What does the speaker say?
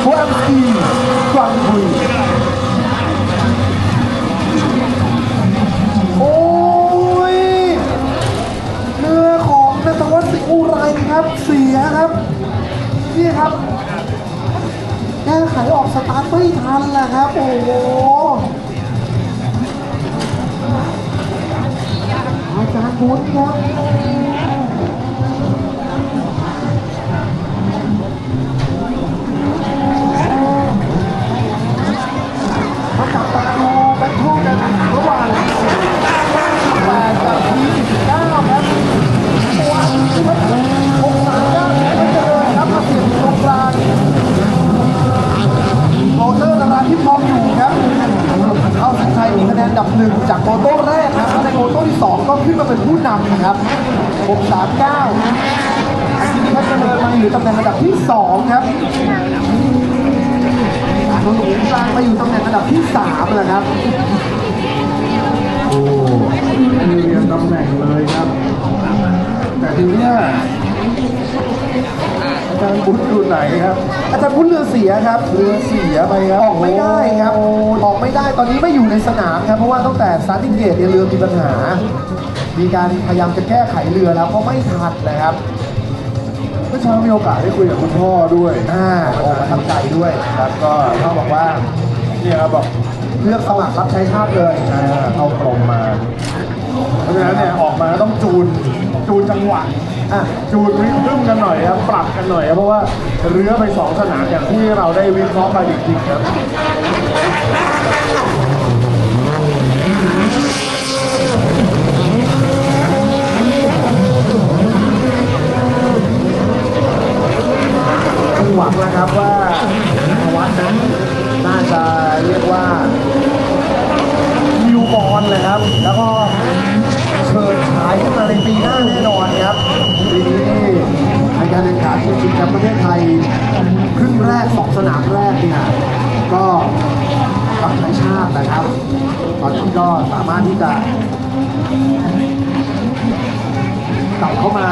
โคอัมสกีกวางคุยโอ้ยเรือของนัทวันสิงห์อุไรครับเสียครับ นี่ครับ แก้ไขออกสตาร์ทไม่ทันแหละครับ โอ้โหอาจารย์บุญครับ นนอันดับหนึ่งจากโมโต้แรกครับและในโมโต้ที่สองก็ขึ้นมาเป็นผู้นำนะครับหกสามเก้าอาทิตย์พัฒเจริญมาอยู่ตำแหน่งอันดับที่สองครับหนุนกลางมาอยู่ตำแหน่งอันดับที่สามเลยครับโอ้เรียนตำแหน่งเลยครับ แต่ทีเนี้ยอา จารย์บุญอยู่ไหนครับ อาจารย์บุญเรือเสียครับ เรือเสียไปครับออกไม่ได้ครับ ออกไม่ได้ตอนนี้ไม่อยู่ในสนามครับ เพราะว่าตั้งแต่สตาร์ทติ้งเกตเนี่ยเรือมีปัญหา มีการพยายามจะแก้ไขเรือแล้วก็ไม่ทันเลยครับเมื่อเช้ามีโอกาสได้คุยกับคุณพ่อด้วยอ่าโอ้ประทับใจด้วยครับก็พ่อบอกว่าเนี่ยครับบอกเลือกสมัครรับใช้ชาติเลยอ่าเอาตรงมา เพราะฉะนั้นเนี่ยออกมาต้องจูนจูนจังหวะ อะจูนริทึมกันหน่อยครับปรับกันหน่อยครับเพราะว่าเรือไปสองสนามอย่างที่เราได้วิเคราะห์ไปจริงๆครับต้องหวังนะครับว่าวัฒน์นั้นน่าจะเรียกว่านิวบอลเลยครับ แล้วก็เชิญฉายขึ้นมาในปีหน้าแน่นอนครับปีนี้ในการแข่งขันชิงแชมป์ ประเทศไทยครึ่งแรกสองสนามแรกเนี่ยก็รับใช้ชาตินะครับ ตอนนี้ก็สามารถที่จะกลับเข้ามา